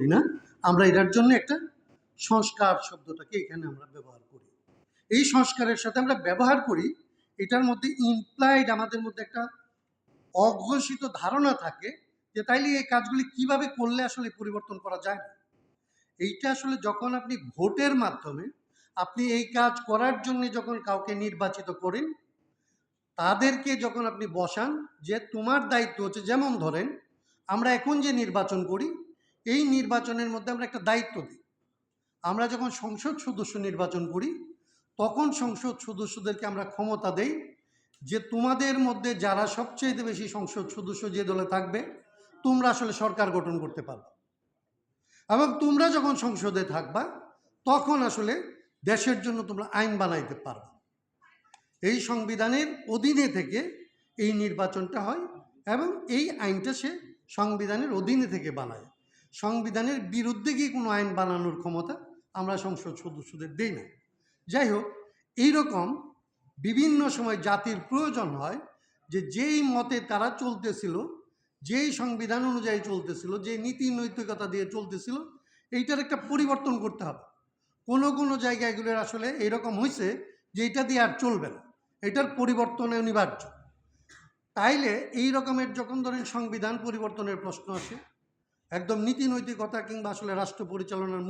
না? আমরা এটার জন্য একটা সংস্কার শব্দটাকে এখানে আমরা ব্যবহার করি। এই সংস্কারের সাথে আমরা ব্যবহার করি, এটার মধ্যে ইমপ্লাইড আমাদের মধ্যে একটা অঘোষিত ধারণা থাকে যে তাইলে এই কাজগুলি কীভাবে করলে আসলে পরিবর্তন করা যায় না। এইটা আসলে যখন আপনি ভোটের মাধ্যমে আপনি এই কাজ করার জন্য যখন কাউকে নির্বাচিত করেন, তাদেরকে যখন আপনি বসান যে তোমার দায়িত্ব হচ্ছে, যেমন ধরেন, আমরা এখন যে নির্বাচন করি এই নির্বাচনের মধ্যে আমরা একটা দায়িত্ব দিই। আমরা যখন সংসদ সদস্য নির্বাচন করি, তখন সংসদ সদস্যদেরকে আমরা ক্ষমতা দেই যে তোমাদের মধ্যে যারা সবচেয়ে বেশি সংসদ সদস্য যে দলে থাকবে, তোমরা আসলে সরকার গঠন করতে পারবে। এবং তোমরা যখন সংসদে থাকবা, তখন আসলে দেশের জন্য তোমরা আইন বানাইতে পারবে। এই সংবিধানের অধীনে থেকে এই নির্বাচনটা হয় এবং এই আইনটা সে সংবিধানের অধীনে থেকে বানায়। সংবিধানের বিরুদ্ধে গিয়ে কোনো আইন বানানোর ক্ষমতা আমরা সংসদ সদস্যদের দেই না। যাই হোক এইরকম বিভিন্ন সময় জাতির প্রয়োজন হয় যে যেই মতে তারা চলতেছিল, যেই সংবিধান অনুযায়ী চলতেছিল, যে নীতি নৈতিকতা দিয়ে চলতেছিল, এইটার একটা পরিবর্তন করতে হবে। কোনো কোনো জায়গায় এগুলোর আসলে এরকম হয়েছে যে এটা দিয়ে আর চলবে না। এটার পরিবর্তন অনিবার্য। তাইলে এই রকমের যখন ধরেন সংবিধান পরিবর্তনের প্রশ্ন আসে একদম নীতি নৈতিকতা কিংবা আসলে রাষ্ট্র পরিচালনার